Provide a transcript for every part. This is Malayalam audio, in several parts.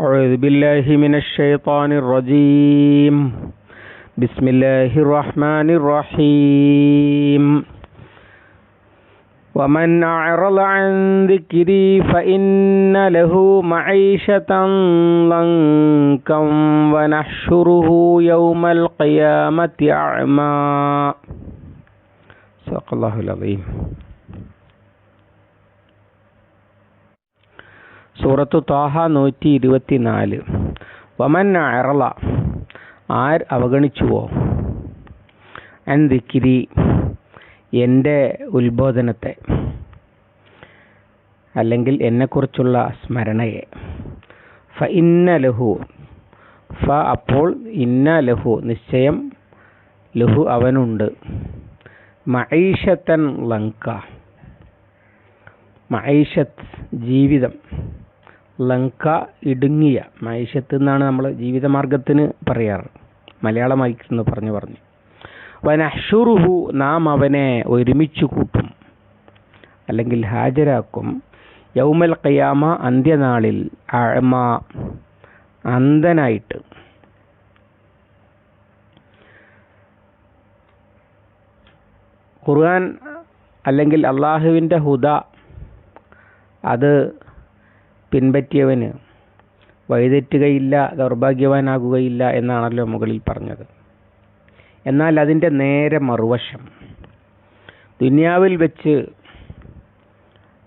أعوذ بالله من الشيطان الرجيم. بسم الله الرحمن الرحيم. ومن أعرض عن ذكري فإن له معيشة ضنكا ونحشره يوم القيامة أعمى. صدق الله العظيم. സൂറത്തു താഹ നൂറ്റി ഇരുപത്തിനാല് വമൻ അറള ആർ അവഗണിച്ചുവോ? അൻ ദിക്കിരി എന്റെ ഉത്ബോധനത്തെ അല്ലെങ്കിൽ എന്നെക്കുറിച്ചുള്ള സ്മരണയെ. ഫ ഇന്ന ലഹു ഫ അപ്പോൾ ഇന്ന ലഹു നിശ്ചയം ലഹു അവനുണ്ട്. മൈഷത്തൻ ലങ്ക മൈഷത്ത് ജീവിതം. ലങ്ക ഇടുങ്ങിയ മൈഷത്ത് എന്നാണ് നമ്മൾ ജീവിതമാർഗത്തിന് പറയാറ് മലയാളമായിന്ന് പറഞ്ഞു പറഞ്ഞു. വനഷുറുഹു നാം അവനെ ഒരുമിച്ച് കൂട്ടും. അല്ലെങ്കിൽ ഹാജരാക്കും. യൗമൽ കയാമ അന്ത്യനാളിൽ അഴമ അന്ധനായിട്ട്. ഖുർആൻ അല്ലെങ്കിൽ അള്ളാഹുവിന്റെ ഹുദ അത് പിൻപറ്റിയവന് വഴിതെറ്റുകയില്ല ദൗർഭാഗ്യവാനാകുകയില്ല എന്നാണല്ലോ മുകളിൽ പറഞ്ഞത്. എന്നാൽ അതിന്റെ നേരെ മറുവശം. ദുനിയാവിൽ വെച്ച്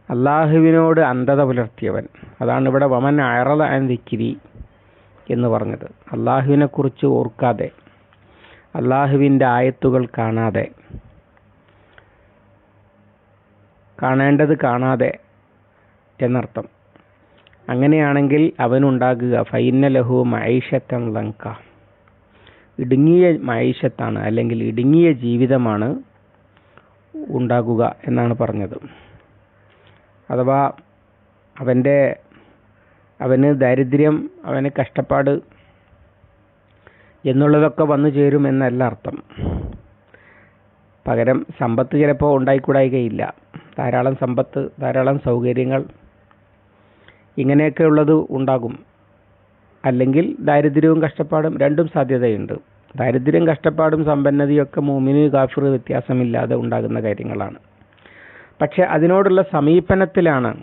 അള്ളാഹുവിനോട് അന്ധത പുലർത്തിയവൻ. അതാണ് ഇവിടെ വമൻ അയറല ദിക്കിരി എന്ന് പറഞ്ഞത്. അള്ളാഹുവിനെക്കുറിച്ച് ഓർക്കാതെ അള്ളാഹുവിന്റെ ആയത്തുകൾ കാണാതെ കാണേണ്ടത് കാണാതെ എന്നർത്ഥം. അങ്ങനെയാണെങ്കിൽ അവനുണ്ടാകുക. ഫൈന ലഹു മൈഷത്തൻ ലങ്ക. ഇടുങ്ങിയ മൈഷത്താണ് അല്ലെങ്കിൽ ഇടുങ്ങിയ ജീവിതമാണ് ഉണ്ടാകുക എന്നാണ് പറഞ്ഞത്. അഥവാ അവന്റെ അവന് ദാരിദ്ര്യം അവന് കഷ്ടപ്പാട് എന്നുള്ളതൊക്കെ വന്നു ചേരും എന്നല്ല അർത്ഥം. പകരം സമ്പത്ത് ചിലപ്പോൾ ഉണ്ടായിക്കൂടായികയില്ല. ധാരാളം സമ്പത്ത് ധാരാളം സൗകര്യങ്ങൾ ഇങ്ങനെയൊക്കെ ഉള്ളത് ഉണ്ടാകും. അല്ലെങ്കിൽ ദാരിദ്ര്യവും കഷ്ടപ്പാടും രണ്ടും സാധ്യതയുണ്ട്. ദാരിദ്ര്യം കഷ്ടപ്പാടും സമ്പന്നതയൊക്കെ മൂമിന് കാഫിർ വ്യത്യാസമില്ലാതെ ഉണ്ടാകുന്ന കാര്യങ്ങളാണ്. പക്ഷെ അതിനോടുള്ള സമീപനത്തിലാണ്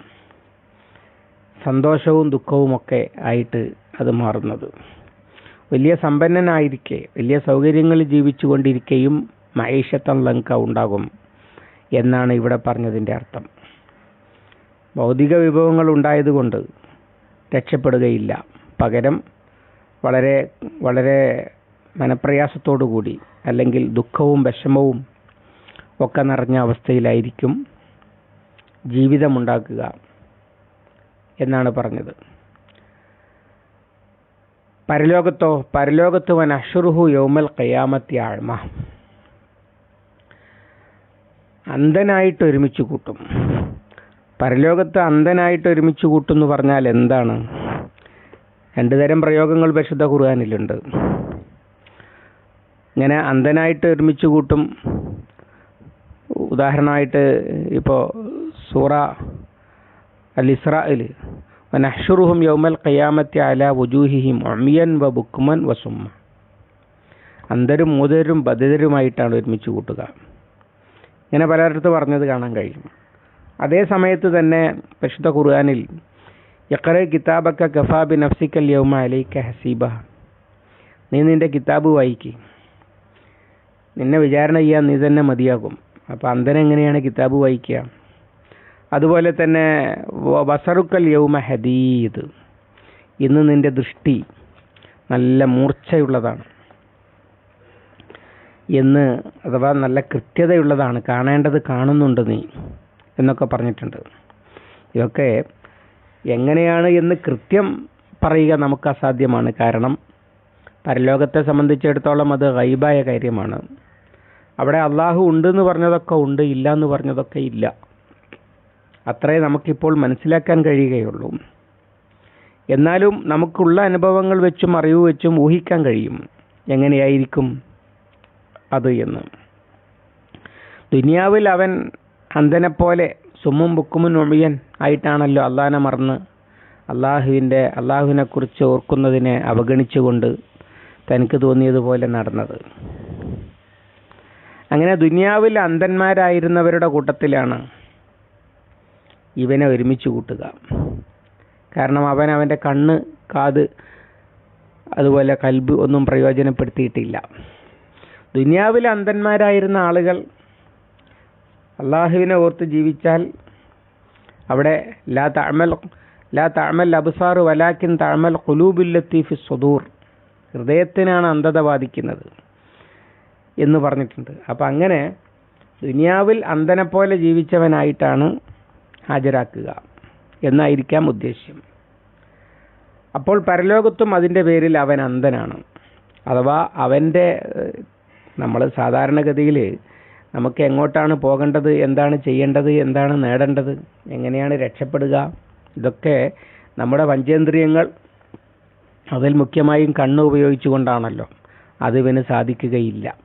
സന്തോഷവും ദുഃഖവുമൊക്കെ ആയിട്ട് അത് മാറുന്നത്. വലിയ സമ്പന്നനായിരിക്കെ വലിയ സൗകര്യങ്ങളിൽ ജീവിച്ചു മഹേഷത്തം ലങ്ക ഉണ്ടാകും എന്നാണ് ഇവിടെ പറഞ്ഞതിന്റെ അർത്ഥം. ഭൗതിക വിഭവങ്ങൾ ഉണ്ടായതുകൊണ്ട് രക്ഷപ്പെടുകയില്ല. പകരം വളരെ വളരെ മനപ്രയാസത്തോടുകൂടി അല്ലെങ്കിൽ ദുഃഖവും വിഷമവും ഒക്കെ നിറഞ്ഞ അവസ്ഥയിലായിരിക്കും ജീവിതമുണ്ടാക്കുക എന്നാണ് പറഞ്ഞത്. പരലോകത്തോ പരലോകത്ത് വൻ അഷുറുഹു യോമൽ കയ്യാമത്തി ആഴ്മ അന്ധനായിട്ട് ഒരുമിച്ച് കൂട്ടും. പരലോകത്ത് അന്ധനായിട്ട് ഒരുമിച്ച് കൂട്ടുമെന്ന് പറഞ്ഞാൽ എന്താണ്? രണ്ടു തരം പ്രയോഗങ്ങൾ പരിശുദ്ധ ഖുർആാനിലുണ്ട്. ഇങ്ങനെ അന്ധനായിട്ട് ഒരുമിച്ച് കൂട്ടും. ഉദാഹരണമായിട്ട് ഇപ്പോൾ സൂറ അൽ ഇസ്രായിൽ നഹ്ഷുറുഹും യൗമൽ ഖയാമത്തി അല വുജൂഹിഹിം അമിയൻ വ ബുക്മൻ വസുമ്മ സുമ്മ. അന്ധരും മൂതരും ബധിതരുമായിട്ടാണ് ഒരുമിച്ച് കൂട്ടുക. ഇങ്ങനെ പലയിടത്ത് പറഞ്ഞത് കാണാൻ കഴിയും. അതേ സമയത്ത് തന്നെ പരിശുദ്ധ ഖുർആാനിൽ യക്കറെ കിതാബക്ക ഗഫാബി നഫ്സിക്കൽ യൗമ അലൈക്ക ഹസീബ. നീ നിന്റെ കിതാബ് വായിക്ക്. നിന്നെ വിചാരണ ചെയ്യാൻ നീ തന്നെ മതിയാകും. അപ്പം അന്തരം എങ്ങനെയാണ് കിതാബ് വായിക്കുക? അതുപോലെ തന്നെ വസറുക്കൽ യൗമ ഹദീദ്. ഇന്ന് നിന്റെ ദൃഷ്ടി നല്ല മൂർച്ചയുള്ളതാണ്. എന്ന് അഥവാ നല്ല കൃത്യതയുള്ളതാണ്. കാണേണ്ടത് കാണുന്നുണ്ട് നീ. എന്നൊക്കെ പറഞ്ഞിട്ടുണ്ട്. ഇതൊക്കെ എങ്ങനെയാണ് എന്ന് കൃത്യം പറയുക നമുക്ക് അസാധ്യമാണ്. കാരണം പരലോകത്തെ സംബന്ധിച്ചിടത്തോളം അത് ഗൈബായ കാര്യമാണ്. അവിടെ അള്ളാഹു ഉണ്ട് എന്ന് പറഞ്ഞതൊക്കെ ഉണ്ട് ഇല്ല എന്ന് പറഞ്ഞതൊക്കെ ഇല്ല. അത്രേ നമുക്കിപ്പോൾ മനസ്സിലാക്കാൻ കഴിയുകയുള്ളൂ. എന്നാലും നമുക്കുള്ള അനുഭവങ്ങൾ വെച്ചും അറിവ് വെച്ചും ഊഹിക്കാൻ കഴിയും. എങ്ങനെയായിരിക്കും അത് എന്ന്. ദുനിയാവിൽ അവൻ അന്ധനെപ്പോലെ സുമ്മും ബുക്കുമും ഒഴിയൻ ആയിട്ടാണല്ലോ അള്ളാനെ മറന്ന്. അള്ളാഹുവിന്റെ അള്ളാഹുവിനെക്കുറിച്ച് ഓർക്കുന്നതിനെ അവഗണിച്ചുകൊണ്ട് തനിക്ക് തോന്നിയതുപോലെ നടന്നത്. അങ്ങനെ ദുനിയാവിൽ അന്ധന്മാരായിരുന്നവരുടെ കൂട്ടത്തിലാണ് ഇവനെ ഒരുമിച്ച് കൂട്ടുക. കാരണം അവൻ അവന്റെ കണ്ണ് കാത് അതുപോലെ കൽബ് ഒന്നും പ്രയോജനപ്പെടുത്തിയിട്ടില്ല. ദുനിയാവിൽ അന്ധന്മാരായിരുന്ന ആളുകൾ അള്ളാഹുവിനെ ഓർത്ത് ജീവിച്ചാൽ അവിടെ ലാ തഅമൽ ലാ തഅമൽ അബ്സാർ വലാക്കിൻ തഅമൽ ഖുലൂബുല്ലത്തി സ്വദൂർ ഹൃദയത്തിനാണ് അന്ധത ബാധിക്കുന്നത് എന്ന് പറഞ്ഞിട്ടുണ്ട്. അപ്പം അങ്ങനെ ദുനിയാവിൽ അന്ധനെ പോലെ ജീവിച്ചവനായിട്ടാണ് ഹാജരാക്കുക എന്നായിരിക്കാം ഉദ്ദേശ്യം. അപ്പോൾ പരലോകത്തും അതിന്റെ പേരിൽ അവൻ അന്ധനാണ്. അഥവാ അവന്റെ നമ്മൾ സാധാരണഗതിയിൽ നമുക്ക് എങ്ങോട്ടാണ് പോകേണ്ടത് എന്താണ് ചെയ്യേണ്ടത് എന്താണ് നേടേണ്ടത് എങ്ങനെയാണ് രക്ഷപ്പെടുക ഇതൊക്കെ നമ്മുടെ പഞ്ചേന്ദ്രിയങ്ങൾ അതിൽ മുഖ്യമായും കണ്ണ് ഉപയോഗിച്ചുകൊണ്ടാണല്ലോ അത് ഇവന് സാധിക്കുകയില്ല.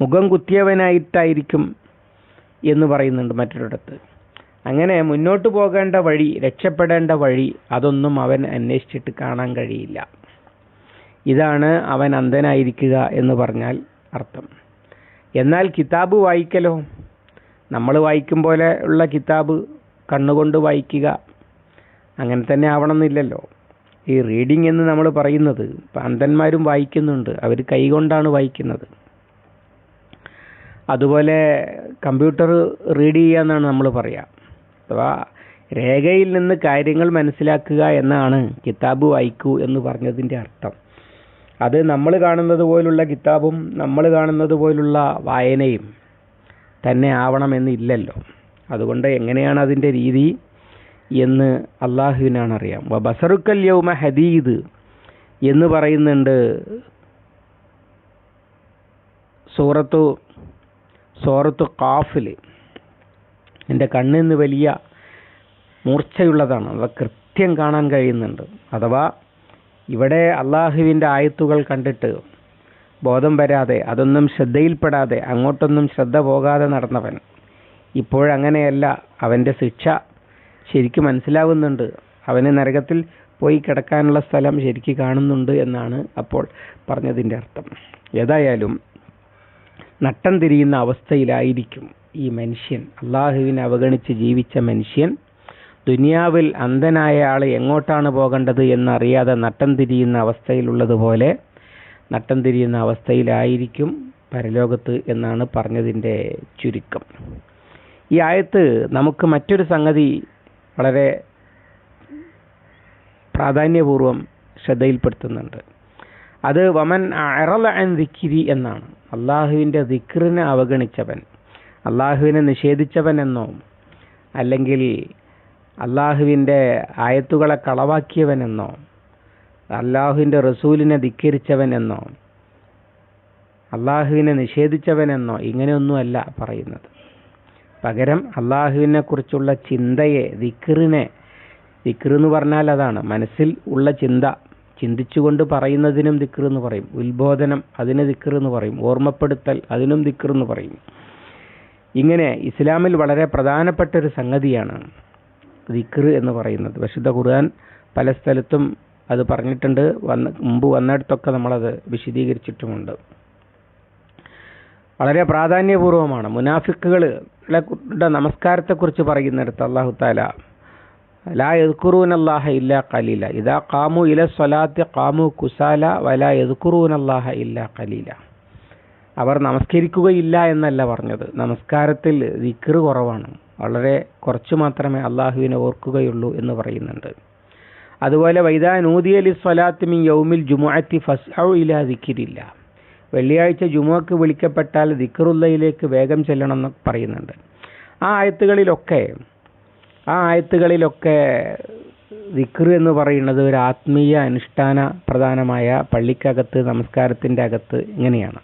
മുഖം കുത്തിയവനായിട്ടായിരിക്കും എന്ന് പറയുന്നുണ്ട് മറ്റൊരിടത്ത്. അങ്ങനെ മുന്നോട്ട് പോകേണ്ട വഴി രക്ഷപ്പെടേണ്ട വഴി അതൊന്നും അവൻ അന്വേഷിച്ചിട്ട് കാണാൻ കഴിയില്ല. ഇതാണ് അവൻ അന്ധനായിരിക്കുക എന്ന് പറഞ്ഞാൽ അർത്ഥം. എന്നാൽ കിതാബ് വായിക്കലോ? നമ്മൾ വായിക്കും പോലെ ഉള്ള കിതാബ് കണ്ണുകൊണ്ട് വായിക്കുക. അങ്ങനെ തന്നെ ആവണമെന്നില്ലല്ലോ. ഈ റീഡിംഗ് എന്ന് നമ്മൾ പറയുന്നത് അന്ധന്മാരും വായിക്കുന്നുണ്ട്. അവർ കൈകൊണ്ടാണ് വായിക്കുന്നത്. അതുപോലെ കമ്പ്യൂട്ടർ റീഡ് ചെയ്യുക എന്നാണ് നമ്മൾ പറയുക അഥവാ രേഖയിൽ നിന്ന് കാര്യങ്ങൾ മനസ്സിലാക്കുക എന്നാണ് കിതാബ് വായിക്കൂ എന്ന് പറഞ്ഞതിന്റെ അർത്ഥം. അത് നമ്മൾ കാണുന്നത് പോലുള്ള കിതാബും നമ്മൾ കാണുന്നത് പോലുള്ള വായനയും തന്നെ ആവണമെന്നില്ലല്ലോ അതുകൊണ്ട് എങ്ങനെയാണ് അതിന്റെ രീതി എന്ന് അള്ളാഹുവിനാണ് അറിയാം. ബസറുക്കൽ യൗമ ഹദീദ് എന്ന് പറയുന്നുണ്ട് സൂറത്തു സൂറത്തു കാഫിൽ. എന്റെ കണ്ണിന്ന് വലിയ മൂർച്ചയുള്ളതാണ്. അവ കൃത്യം കാണാൻ കഴിയുന്നുണ്ട്. അഥവാ ഇവിടെ അള്ളാഹുവിന്റെ ആയത്തുകൾ കണ്ടിട്ട് ബോധം വരാതെ അതൊന്നും ശ്രദ്ധയിൽപ്പെടാതെ അങ്ങോട്ടൊന്നും ശ്രദ്ധ പോകാതെ നടന്നവൻ. ഇപ്പോഴങ്ങനെയല്ല അവന്റെ ശിക്ഷ ശരിക്കും മനസ്സിലാവുന്നുണ്ട്. അവന് നരകത്തിൽ പോയി കിടക്കാനുള്ള സ്ഥലം ശരിക്കും കാണുന്നുണ്ട് എന്നാണ് അപ്പോൾ പറഞ്ഞതിന്റെ അർത്ഥം. ഏതായാലും നട്ടം തിരിയുന്ന അവസ്ഥയിലായിരിക്കും ഈ മനുഷ്യൻ. അള്ളാഹുവിനെ അവഗണിച്ച് ജീവിച്ച മനുഷ്യൻ ദുനിയാവിൽ അന്ധനായ ആൾ എങ്ങോട്ടാണ് പോകേണ്ടത് എന്നറിയാതെ നട്ടം തിരിയുന്ന അവസ്ഥയിലുള്ളതുപോലെ നട്ടം തിരിയുന്ന അവസ്ഥയിലായിരിക്കും പരലോകത്ത് എന്നാണ് പറഞ്ഞതിന്റെ ചുരുക്കം. ഈ ആയത്ത് നമുക്ക് മറ്റൊരു സംഗതി വളരെ പ്രാധാന്യപൂർവം ശ്രദ്ധയിൽപ്പെടുത്തുന്നുണ്ട്. അത് വമൻ അറല അൻ ദിക്കിരി എന്നാണ്. അള്ളാഹുവിന്റെ ദിക്റിനെ അവഗണിച്ചവൻ അള്ളാഹുവിനെ നിഷേധിച്ചവൻ എന്നോ അല്ലെങ്കിൽ അള്ളാഹുവിന്റെ ആയത്തുകളെ കളവാക്കിയവനെന്നോ അള്ളാഹുവിന്റെ റസൂലിനെ ധിക്കരിച്ചവനെന്നോ അള്ളാഹുവിനെ നിഷേധിച്ചവനെന്നോ ഇങ്ങനെയൊന്നുമല്ല പറയുന്നത്. പകരം അള്ളാഹുവിനെ കുറിച്ചുള്ള ചിന്തയെ ദിക്റിനെ ദിക്ർ എന്ന് പറഞ്ഞാൽ അതാണ്. മനസ്സിൽ ഉള്ള ചിന്ത ചിന്തിച്ചുകൊണ്ട് പറയുന്നതിനും ദിക്ർ എന്ന് പറയും. ഉത്ബോധനം അതിന് ദിക്ർ എന്ന് പറയും. ഓർമ്മപ്പെടുത്തൽ അതിനും ദിക്ർ എന്ന് പറയും. ഇങ്ങനെ ഇസ്ലാമിൽ വളരെ പ്രധാനപ്പെട്ട ഒരു സംഗതിയാണ് ദിക്ർ എന്ന് പറയുന്നത്. വിശുദ്ധ ഖുർആൻ പല സ്ഥലത്തും അത് പറഞ്ഞിട്ടുണ്ട്. വന്ന് മുമ്പ് വന്നിടത്തൊക്കെ നമ്മളത് വിശദീകരിച്ചിട്ടുമുണ്ട്. വളരെ പ്രാധാന്യപൂർവമാണ്. മുനാഫിക്കുകളുടെ നമസ്കാരത്തെക്കുറിച്ച് പറയുന്നിടത്ത് അള്ളാഹു താല ലാ യദ്കുറൂൻ അല്ലാഹ ഇല്ല കലീല ഇതാ കാമു ഇല സ്വലാത്ത് കാമു കുസാല വല യദ്കുറൂൻ അല്ലാഹ ഇല്ല കലീല അവർ നമസ്കരിക്കുകയില്ല എന്നല്ല പറഞ്ഞത്. നമസ്കാരത്തിൽ ദിക്ർ കുറവാണ്. വളരെ കുറച്ചു മാത്രമേ അള്ളാഹുവിനെ ഓർക്കുകയുള്ളൂ എന്ന് പറയുന്നുണ്ട്. അതുപോലെ വൈദാ നൂദിയലി സ്വലാത്ത് മിൻ യൗമിൽ ജുമാഅത്തി ഫസ് ഇല ദിക്കിരില്ല വെള്ളിയാഴ്ച ജുമുഅക്ക് വിളിക്കപ്പെട്ടാൽ ദിക്കറുല്ലയിലേക്ക് വേഗം ചെല്ലണം എന്ന് പറയുന്നുണ്ട്. ആ ആയത്തുകളിലൊക്കെ ആ ആയത്തുകളിലൊക്കെ ദിക്ർ എന്ന് പറയുന്നത് ഒരു ആത്മീയ അനുഷ്ഠാന പ്രധാനമായ പള്ളിക്കകത്ത് നമസ്കാരത്തിന്റെ അകത്ത് ഇങ്ങനെയാണ്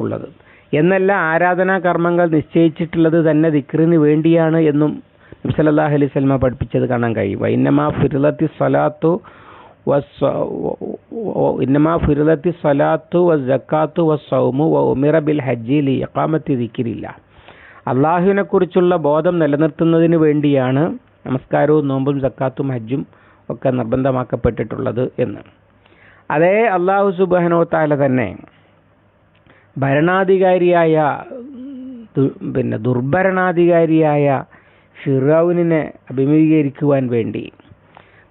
ഉള്ളത്. എന്നല്ല ആരാധനാ കർമ്മങ്ങൾ നിശ്ചയിച്ചിട്ടുള്ളത് തന്നെ ദിക്റിന് വേണ്ടിയാണ് എന്നും നബ്സല്ലാഹു അലൈഹി സ്വലമ പഠിപ്പിച്ചത് കാണാൻ കഴിയും. വൈന്നമാ ഫിർലത്തി സ്വലാത്തു ഇന്നമാ ഫിർലത്തി സ്വലാത്തു വ ജക്കാത്തു വ സൗമു വ ഉമിറ ബിൽ ഹജ്ജി ലി ഇഖാമത്തി ദിക്കിരില്ല അള്ളാഹുവിനെക്കുറിച്ചുള്ള ബോധം നിലനിർത്തുന്നതിന് വേണ്ടിയാണ് നമസ്കാരവും നോമ്പും സക്കാത്തും ഹജ്ജും ഒക്കെ നിർബന്ധമാക്കപ്പെട്ടിട്ടുള്ളത് എന്ന്. അതേ അള്ളാഹു സുബാനോ താല തന്നെ ഭരണാധികാരിയായ പിന്നെ ദുർഭരണാധികാരിയായ ഫിറൌനിനെ അഭിമുഖീകരിക്കുവാൻ വേണ്ടി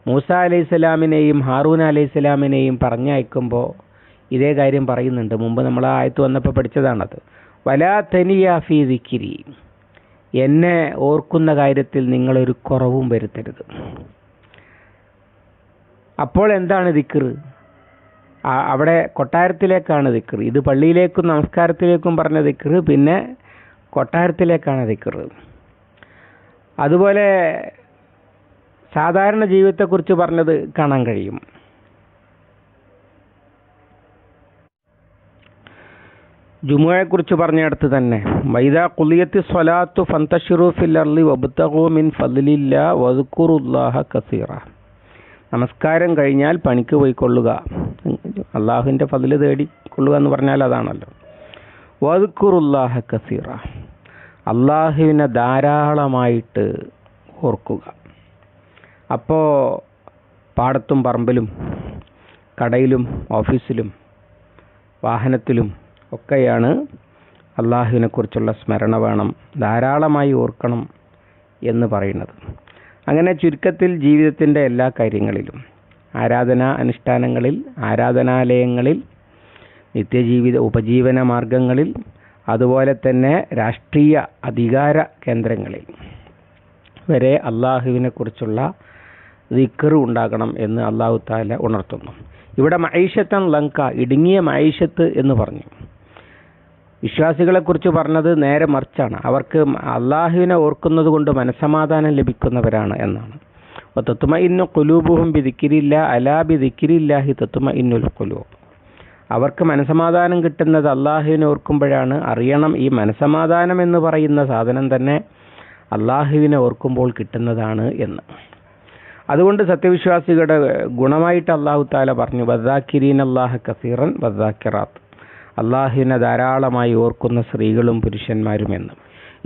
മൂസ അലൈഹി സ്വലാമിനെയും ഹാറൂൻ അലൈഹി സ്വലാമിനെയും പറഞ്ഞയക്കുമ്പോൾ ഇതേ കാര്യം പറയുന്നുണ്ട്. മുമ്പ് നമ്മൾ ആയത്ത് വന്നപ്പോൾ പഠിച്ചതാണത്. വലാ തനിയ ഫീ ദിക്കിരി എന്നെ ഓർക്കുന്ന കാര്യത്തിൽ നിങ്ങളൊരു കുറവും വരുത്തരുത്. അപ്പോൾ എന്താണ് ദിക്കറ് അവിടെ കൊട്ടാരത്തിലേക്കാണ് ദിക്കർ ഇത് പള്ളിയിലേക്കും നമസ്കാരത്തിലേക്കും പറഞ്ഞ ദിക്കർ പിന്നെ കൊട്ടാരത്തിലേക്കാണ് ദിക്കർ അതുപോലെ സാധാരണ ജീവിതത്തെക്കുറിച്ച് പറഞ്ഞത് കാണാൻ കഴിയും. ജുമുഴയെക്കുറിച്ച് പറഞ്ഞിടത്ത് തന്നെ വൈദ കുലിയത്തി സ്വലാത്തു ഫന്തഷിറു ഫിൽ അർളി വബുത്തഹു മിൻ ഫലില്ല വസുക്കുറുല്ലാഹ കസീറ. നമസ്കാരം കഴിഞ്ഞാൽ പണിക്ക് പോയിക്കൊള്ളുക. അള്ളാഹുവിന്റെ ഫതിൽ തേടിക്കൊള്ളുക എന്ന് പറഞ്ഞാൽ അതാണല്ലോ. വതുക്കുറുല്ലാഹ കസീറ. അള്ളാഹുവിനെ ധാരാളമായിട്ട് ഓർക്കുക. അപ്പോൾ പാടത്തും പറമ്പിലും കടയിലും ഓഫീസിലും വാഹനത്തിലും ഒക്കെയാണ് അള്ളാഹുവിനെക്കുറിച്ചുള്ള സ്മരണ വേണം ധാരാളമായി ഓർക്കണം എന്ന് പറയുന്നത്. അങ്ങനെ ചുരുക്കത്തിൽ ജീവിതത്തിന്റെ എല്ലാ കാര്യങ്ങളിലും ആരാധനാ അനുഷ്ഠാനങ്ങളിൽ ആരാധനാലയങ്ങളിൽ നിത്യജീവിത ഉപജീവന മാർഗങ്ങളിൽ അതുപോലെ തന്നെ രാഷ്ട്രീയ അധികാര കേന്ദ്രങ്ങളിൽ വരെ അള്ളാഹുവിനെക്കുറിച്ചുള്ള ദിക്കറ് ഉണ്ടാകണം എന്ന് അള്ളാഹു താല ഉണർത്തുന്നു. ഇവിടെ മൈഷത്തൻ ലങ്ക ഇടുങ്ങിയ മൈഷത്ത് എന്ന് പറഞ്ഞു. വിശ്വാസികളെക്കുറിച്ച് പറഞ്ഞത് നേരെ മറിച്ചാണ്. അവർക്ക് അള്ളാഹുവിനെ ഓർക്കുന്നത് കൊണ്ട് മനസമാധാനം ലഭിക്കുന്നവരാണ് എന്നാണ്. തത്തുമ ഇന്നു കുലൂബുഹും ബിദിക്കിരില്ല അലാ ബിദിക്കിരില്ലാഹി തത്തുമ ഇന്നുൽ കുലൂബ് അവർക്ക് മനസമാധാനം കിട്ടുന്നത് അള്ളാഹുവിനെ ഓർക്കുമ്പോഴാണ്. അറിയണം ഈ മനസമാധാനം എന്ന് പറയുന്ന സാധനം തന്നെ അള്ളാഹുവിനെ ഓർക്കുമ്പോൾ കിട്ടുന്നതാണ് എന്ന്. അതുകൊണ്ട് സത്യവിശ്വാസികളുടെ ഗുണമായിട്ട് അള്ളാഹു താല പറഞ്ഞു വദ്ദാക്കിരീൻ അള്ളാഹ കസീറൻ വദ്ദാക്കിറാത്ത് അള്ളാഹുവിനെ ധാരാളമായി ഓർക്കുന്ന സ്ത്രീകളും പുരുഷന്മാരും എന്ന്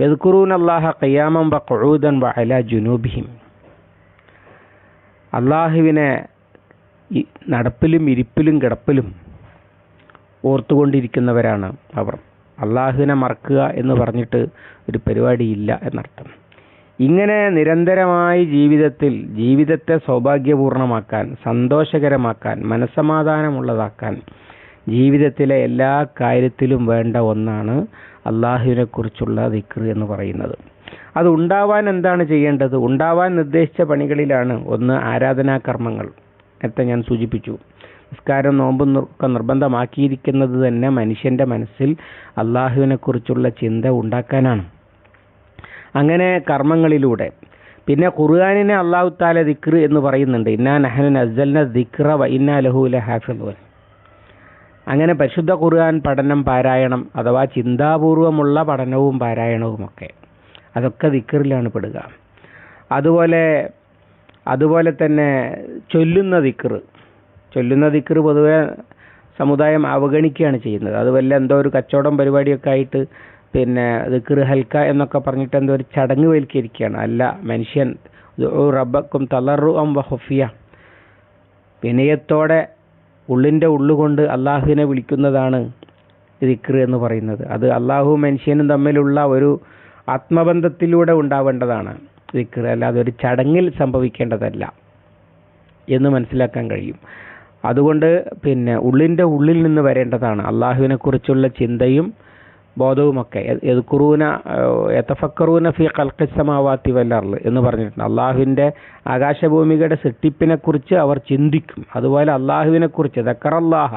യദ്കുറൂൻ അള്ളാഹ കയ്യാമം വ കൊഴൂദൻ വ അല ജുനൂബിഹിം. അള്ളാഹുവിനെ നടപ്പിലും ഇരിപ്പിലും കിടപ്പിലും ഓർത്തുകൊണ്ടിരിക്കുന്നവരാണ് അവർ. അള്ളാഹുവിനെ മറക്കുക എന്ന് പറഞ്ഞിട്ട് ഒരു പരിപാടിയില്ല എന്നർത്ഥം. ഇങ്ങനെ നിരന്തരമായി ജീവിതത്തിൽ ജീവിതത്തെ സൗഭാഗ്യപൂർണമാക്കാൻ സന്തോഷകരമാക്കാൻ മനസ്സമാധാനമുള്ളതാക്കാൻ ജീവിതത്തിലെ എല്ലാ കാര്യത്തിലും വേണ്ട ഒന്നാണ് അള്ളാഹുവിനെക്കുറിച്ചുള്ള ദിക്ർ എന്ന് പറയുന്നത്. അത് ഉണ്ടാവാൻ എന്താണ് ചെയ്യേണ്ടത്? ഉണ്ടാവാൻ നിർദ്ദേശിച്ച പണികളിലാണ് ഒന്ന് ആരാധനാ കർമ്മങ്ങൾ. നേരത്തെ ഞാൻ സൂചിപ്പിച്ചു. നിസ്കാരം നോമ്പും ഒക്കെ നിർബന്ധമാക്കിയിരിക്കുന്നത് തന്നെ മനുഷ്യന്റെ മനസ്സിൽ അള്ളാഹുവിനെക്കുറിച്ചുള്ള ചിന്ത ഉണ്ടാക്കാനാണ്. അങ്ങനെ കർമ്മങ്ങളിലൂടെ. പിന്നെ ഖുർആാനിനെ അള്ളാഹു താല ദിക്ർ എന്ന് പറയുന്നുണ്ട്. ഇന്നാ നഹനു അസൽന ദിക്ര വ ഇന്നാ ലഹു ലഹാഫിളൂൻ അങ്ങനെ പരിശുദ്ധ ഖുർആൻ പഠനം പാരായണം അഥവാ ചിന്താപൂർവമുള്ള പഠനവും പാരായണവുമൊക്കെ. അതൊക്കെ ദിക്കറിലാണ് പെടുക. അതുപോലെ അതുപോലെ തന്നെ ചൊല്ലുന്ന ദിക്കറ് ചൊല്ലുന്ന ദിക്കറ് പൊതുവെ സമുദായം അവഗണിക്കുകയാണ് ചെയ്യുന്നത്. അത് വല്ല എന്തോ ഒരു കച്ചവടം പരിപാടിയൊക്കെ ആയിട്ട് പിന്നെ ദിക്കറ് ഹൽക്ക എന്നൊക്കെ പറഞ്ഞിട്ട് എന്തോ ഒരു ചടങ്ങ് വൽക്കരിക്കുകയാണ് അല്ല മനുഷ്യൻ റബ്ബക്കും തളറു അം വഹഫിയ. വിനയത്തോടെ ഉള്ളിന്റെ ഉള്ളുകൊണ്ട് അള്ളാഹുവിനെ വിളിക്കുന്നതാണ് ദിക്ർ എന്ന് പറയുന്നത്. അത് അള്ളാഹു മനുഷ്യനും തമ്മിലുള്ള ഒരു ആത്മബന്ധത്തിലൂടെ ഉണ്ടാവേണ്ടതാണ് ദിക്ർ അല്ലാതെ ഒരു ചടങ്ങിൽ സംഭവിക്കേണ്ടതല്ല എന്ന് മനസ്സിലാക്കാൻ കഴിയും. അതുകൊണ്ട് പിന്നെ ഉള്ളിന്റെ ഉള്ളിൽ നിന്ന് വരേണ്ടതാണ്. അള്ളാഹുവിനെ കുറിച്ചുള്ള ചിന്തയും ബോധവുമൊക്കെ. എതുക്കുറൂന എത്തഫക്കറൂന ഫി കൽക്കസമാവാത്തി വല്ലർൽ എന്ന് പറഞ്ഞിട്ടുണ്ട്. അള്ളാഹുവിന്റെ ആകാശഭൂമികയുടെ സൃഷ്ടിപ്പിനെക്കുറിച്ച് അവർ ചിന്തിക്കും. അതുപോലെ അള്ളാഹുവിനെക്കുറിച്ച് ദക്കറല്ലാഹ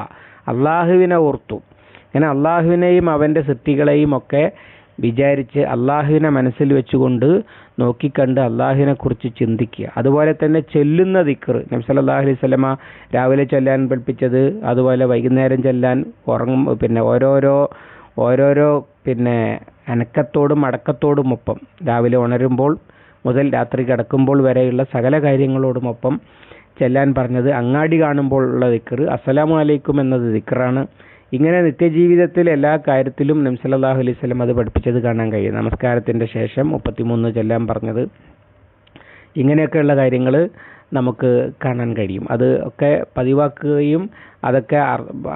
അള്ളാഹുവിനെ ഓർത്തു. ഇങ്ങനെ അള്ളാഹുവിനെയും അവന്റെ സൃഷ്ടികളെയും ഒക്കെ വിചാരിച്ച് അള്ളാഹുവിനെ മനസ്സിൽ വെച്ചുകൊണ്ട് നോക്കിക്കണ്ട് അള്ളാഹുവിനെ കുറിച്ച് ചിന്തിക്കുക. അതുപോലെ തന്നെ ചെല്ലുന്ന ദിക്കർ നബി സല്ലല്ലാഹു അലൈഹി സ്വലമ രാവിലെ ചൊല്ലാൻ പഠിപ്പിച്ചത് അതുപോലെ വൈകുന്നേരം ചൊല്ലാൻ ഉറങ്ങും പിന്നെ ഓരോരോ ഓരോരോ പിന്നെ അനക്കത്തോടും അടക്കത്തോടുമൊപ്പം രാവിലെ ഉണരുമ്പോൾ മുതൽ രാത്രി കിടക്കുമ്പോൾ വരെയുള്ള സകല കാര്യങ്ങളോടുമൊപ്പം ചെല്ലാൻ പറഞ്ഞത് അങ്ങാടി കാണുമ്പോൾ ഉള്ള ദിക്കർ അസ്സലാമു അലൈക്കും എന്നത് ദിക്കറാണ് ഇങ്ങനെ നിത്യജീവിതത്തിൽ എല്ലാ കാര്യത്തിലും നബി സല്ലല്ലാഹു അലൈഹി വസല്ലം അത് പഠിപ്പിച്ചത് കാണാൻ കഴിയും. നമസ്കാരത്തിന്റെ ശേഷം മുപ്പത്തിമൂന്ന് ചെല്ലാൻ പറഞ്ഞത് ഇങ്ങനെയൊക്കെയുള്ള കാര്യങ്ങൾ നമുക്ക് കാണാൻ കഴിയും. അത് ഒക്കെ പതിവാക്കുകയും അതൊക്കെ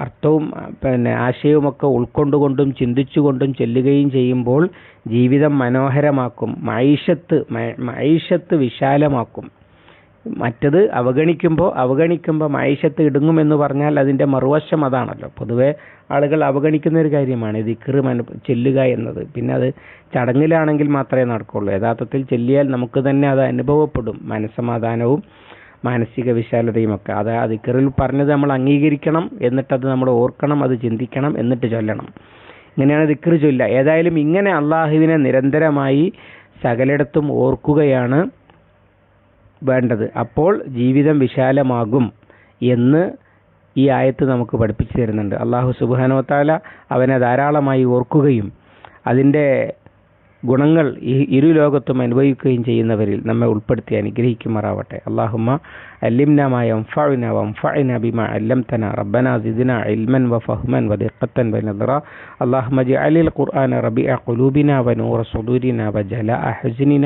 അർത്ഥവും പിന്നെ ആശയവുമൊക്കെ ഉൾക്കൊണ്ടുകൊണ്ടും ചിന്തിച്ചുകൊണ്ടും ചെല്ലുകയും ചെയ്യുമ്പോൾ ജീവിതം മനോഹരമാക്കും. മൈഷത്ത് മൈഷത്ത് വിശാലമാക്കും. മറ്റത് അവഗണിക്കുമ്പോൾ അവഗണിക്കുമ്പോൾ മൈഷത്ത് ഇടുങ്ങുമെന്ന് പറഞ്ഞാൽ അതിന്റെ മറുവശം അതാണല്ലോ. പൊതുവേ ആളുകൾ അവഗണിക്കുന്ന ഒരു കാര്യമാണ്. ദിക്റ് മന ചെല്ലുക എന്നത്. പിന്നെ അത് ചടങ്ങിലാണെങ്കിൽ മാത്രമേ നടക്കുള്ളൂ. യഥാർത്ഥത്തിൽ ചെല്ലിയാൽ നമുക്ക് തന്നെ അത് അനുഭവപ്പെടും. മനസ്സമാധാനവും മാനസിക വിശാലതയും ഒക്കെ. അത് ആ ദിക്റിൽ പറഞ്ഞത് നമ്മൾ അംഗീകരിക്കണം എന്നിട്ടത് നമ്മൾ ഓർക്കണം അത് ചിന്തിക്കണം എന്നിട്ട് ചൊല്ലണം. ഇങ്ങനെയാണ് ദിക്കറ് ചൊല്ല ഏതായാലും ഇങ്ങനെ അള്ളാഹുവിനെ നിരന്തരമായി സകലിടത്തും ഓർക്കുകയാണ്. വേണ്ടത്. അപ്പോൾ ജീവിതം വിശാലമാകും എന്ന് ഈ ആയത്ത് നമുക്ക് പഠിപ്പിച്ചു തരുന്നുണ്ട്. അള്ളാഹു സുബാനോത്താല അവനെ ധാരാളമായി ഓർക്കുകയും അതിന്റെ ഗുണങ്ങൾ ഈ ഇരു ലോകത്തും അനുഭവിക്കുകയും ചെയ്യുന്നവരിൽ നമ്മെ ഉൾപ്പെടുത്തി അനുഗ്രഹിക്കുമാറാവട്ടെ. അള്ളാഹുമ്മ അല്ലിംനമായ വംഫഅന വംഫഅന ബിമ അല്ലംതന. റബ്ബന സിദിന ഇൽമൻ വഫഹ്മൻ വദിഖത്തൻ അലിൽ അള്ളാഹുമ്മ റബി ഖുർആന കുലൂബിന വ വനൂറ സുദൂരിന വജലാഅ ഹുസ്നിന.